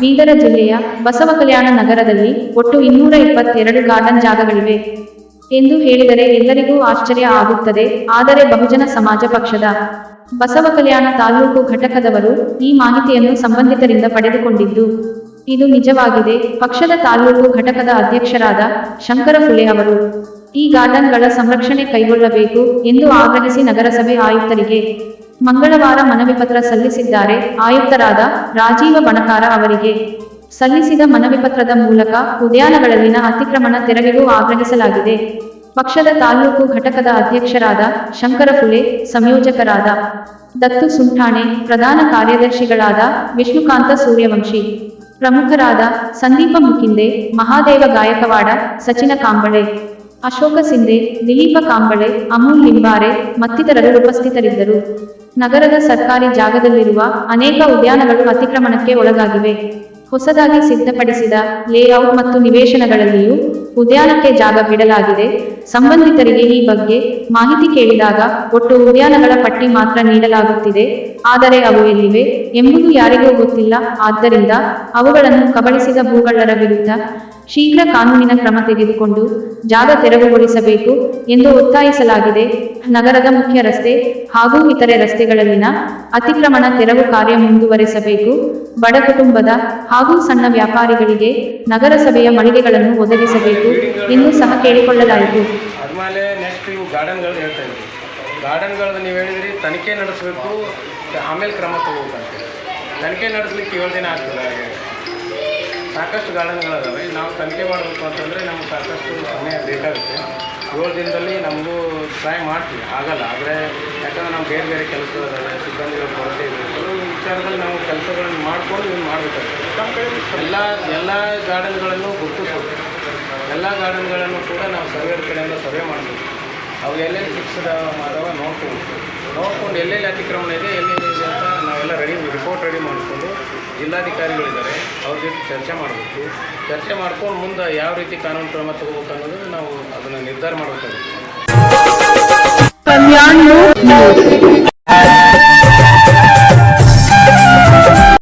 ಬೀದರ ಜಿಲ್ಲೆಯ ಬಸವ ಕಲ್ಯಾಣ ನಗರದಲ್ಲಿ ಒಟ್ಟು ಇನ್ನೂರ ಇಪ್ಪತ್ತೆರಡು ಗಾರ್ಡನ್ ಜಾಗಗಳಿವೆ. ಎಂದು ಹೇಳಿದರೆ ಎಲ್ಲರಿಗೂ ಆಶ್ಚರ್ಯ ಆಗುತ್ತದೆ, ಆದರೆ ಬಹುಜನ ಸಮಾಜ ಪಕ್ಷದ ಬಸವ ಕಲ್ಯಾಣ ತಾಲೂಕು ಘಟಕದವರು ಈ ಮಾಹಿತಿಯನ್ನು ಸಂಬಂಧಿತರಿಂದ ಪಡೆದುಕೊಂಡಿದ್ದು. ಇದು ನಿಜವಾಗಿದೆ. ಪಕ್ಷದ ತಾಲೂಕು ಘಟಕದ ಅಧ್ಯಕ್ಷರಾದ ಶಂಕರ ಫುಲೆ ಅವರು. ಈ ಗಾರ್ಡನ್ಗಳ ಸಂರಕ್ಷಣೆ ಕೈಗೊಳ್ಳಬೇಕು ಎಂದು ಆಗ್ರಹಿಸಿ ನಗರಸಭೆ ಆಯುಕ್ತರಿಗೆ ಮಂಗಳವಾರ ಮನವಿ ಪತ್ರ ಸಲ್ಲಿಸಿದ್ದಾರೆ ಆಯುಕ್ತರಾದ ರಾಜೀವ ಬಣಕಾರ ಅವರಿಗೆ. ಸಲ್ಲಿಸಿದ ಮನವಿ ಪತ್ರದ ಮೂಲಕ ಉದ್ಯಾನಗಳಲ್ಲಿನ ಅತಿಕ್ರಮಣ ತೆರವಿಗೂ ಆಗ್ರಹಿಸಲಾಗಿದೆ. ಪಕ್ಷದ ತಾಲೂಕು ಘಟಕದ ಅಧ್ಯಕ್ಷರಾದ ಶಂಕರ ಫುಲೆ ಸಂಯೋಜಕರಾದ ದತ್ತು ಸುಂಠಾಣೆ, ಪ್ರಧಾನ ಕಾರ್ಯದರ್ಶಿಗಳಾದ ವಿಷ್ಣುಕಾಂತ ಸೂರ್ಯವಂಶಿ ಪ್ರಮುಖರಾದ ಸಂದೀಪ ಮುಕಿಂದೆ ಮಹಾದೇವ ಗಾಯಕವಾಡ ಸಚಿನ ಕಾಂಬಳೆ, ಅಶೋಕ ಸಿಂಧೆ, ದಿಲೀಪ ಕಾಂಬಳೆ, ಅಮೂಲ್ ಲಿಂಬಾರೆ ಮತ್ತಿತರರು ಉಪಸ್ಥಿತರಿದ್ದರು. ನಗರದ ಸರ್ಕಾರಿ ಜಾಗದಲ್ಲಿರುವ ಅನೇಕ ಉದ್ಯಾನಗಳು ಅತಿಕ್ರಮಣಕ್ಕೆ ಒಳಗಾಗಿವೆ. ಹೊಸದಾಗಿ ಸಿದ್ಧಪಡಿಸಿದ ಲೇಔಟ್ ಮತ್ತು ನಿವೇಶನಗಳಲ್ಲಿಯೂ ಉದ್ಯಾನಕ್ಕೆ ಜಾಗ ಬಿಡಲಾಗಿದೆ. ಸಂಬಂಧಿತರಿಗೆ ಈ ಬಗ್ಗೆ ಮಾಹಿತಿ ಕೇಳಿದಾಗ ಒಟ್ಟು ಉದ್ಯಾನಗಳ ಪಟ್ಟಿ ಮಾತ್ರ ನೀಡಲಾಗುತ್ತಿದೆ. ಆದರೆ ಅವು ಎಲ್ಲಿವೆ ಎಂಬುದು ಯಾರಿಗೂ ಗೊತ್ತಿಲ್ಲ. ಆದ್ದರಿಂದ ಅವುಗಳನ್ನು ಕಬಳಿಸಿದ ಭೂಗಳ್ಳರ ವಿರುದ್ಧ ಶೀಘ್ರ ಕಾನೂನಿನ ಕ್ರಮ ತೆಗೆದುಕೊಂಡು ಜಾಗ ತೆರವುಗೊಳಿಸಬೇಕು ಎಂದು ಒತ್ತಾಯಿಸಲಾಗಿದೆ. ನಗರದ ಮುಖ್ಯ ರಸ್ತೆ ಹಾಗೂ ಇತರೆ ರಸ್ತೆಗಳಲ್ಲಿನ ಅತಿಕ್ರಮಣ ತೆರವು ಕಾರ್ಯ ಮುಂದುವರೆಸಬೇಕು. ಬಡ ಕುಟುಂಬದ ಹಾಗೂ ಸಣ್ಣ ವ್ಯಾಪಾರಿಗಳಿಗೆ ನಗರಸಭೆಯ ಮಳಿಗೆಗಳನ್ನು ಒದಗಿಸಬೇಕು ಎಂದು ಸಹ ಕೇಳಿಕೊಳ್ಳಲಾಯಿತು. ತನಿಖೆ ನಡೆಸಬೇಕು, ಆಮೇಲೆ ಕ್ರಮ ತಗೋಬೇಕಂತ ತನಿಖೆ ನಡೆಸಲಿಕ್ಕೆ ಏಳು ದಿನ ಆಗ್ತದೆ ಸಾಕಷ್ಟು ಗಾರ್ಡನ್ಗಳಿದ್ದಾವೆ ನಾವು ತನಿಖೆ ಮಾಡಬೇಕು ಅಂತಂದರೆ ನಮ್ಗೆ ಸಾಕಷ್ಟು ಸಮಯ ಬೇಕಾಗುತ್ತೆ. ಏಳು ದಿನದಲ್ಲಿ ನಮಗೂ ಟ್ರೈ ಮಾಡ್ತೀವಿ. ಆಗಲ್ಲ. ಆದರೆ ಯಾಕಂದರೆ ನಾವು ಬೇರೆ ಬೇರೆ ಕೆಲಸಗಳಿದ್ದಾವೆ ಸಿಬ್ಬಂದಿಗಳ ಕೊರತೆ ಇದೆ. ಕೆಲವು ವಿಚಾರದಲ್ಲಿ ನಾವು ಕೆಲಸಗಳನ್ನು ಮಾಡ್ಕೊಂಡು ಇವ್ನು ಮಾಡಬೇಕಾಗುತ್ತೆ. ಎಲ್ಲ ಎಲ್ಲ ಗಾರ್ಡನ್ಗಳನ್ನು ಗುರುತಿಸ್ಬೇಕು. ಎಲ್ಲ ಗಾರ್ಡನ್ಗಳನ್ನು ಕೂಡ ನಾವು ಸರ್ವೇರ್ ಕಡೆಯಿಂದ ಸರ್ವೆ ಮಾಡಬೇಕು. ಅವು ಎಲ್ಲೆಲ್ಲಿ ಫಿಕ್ಸ್ಡ್ ಮಾಡುವ ನೋಡ್ಕೊಂಡು ನೋಡ್ಕೊಂಡು ಎಲ್ಲೆಲ್ಲಿ ಅತಿಕ್ರಮಣ ಇದೆ ಎಲ್ಲೆಲ್ಲಿ ರಿಪೋರ್ಟ್ ರೆಡಿ ಮಾಡಿಕೊಂಡು ಜಿಲ್ಲಾಧಿಕಾರಿಗಳಿದ್ದಾರೆ ಅವ್ರ ಜೊತೆ ಚರ್ಚೆ ಮಾಡಬೇಕು. ಚರ್ಚೆ ಮಾಡ್ಕೊಂಡು ಮುಂದೆ ಯಾವ ರೀತಿ ಕಾನೂನು ಕ್ರಮ ತಗೋಬೇಕು ಅನ್ನೋದು ನಾವು ಅದನ್ನು ನಿರ್ಧಾರ ಮಾಡಬೇಕಾಗುತ್ತೆ.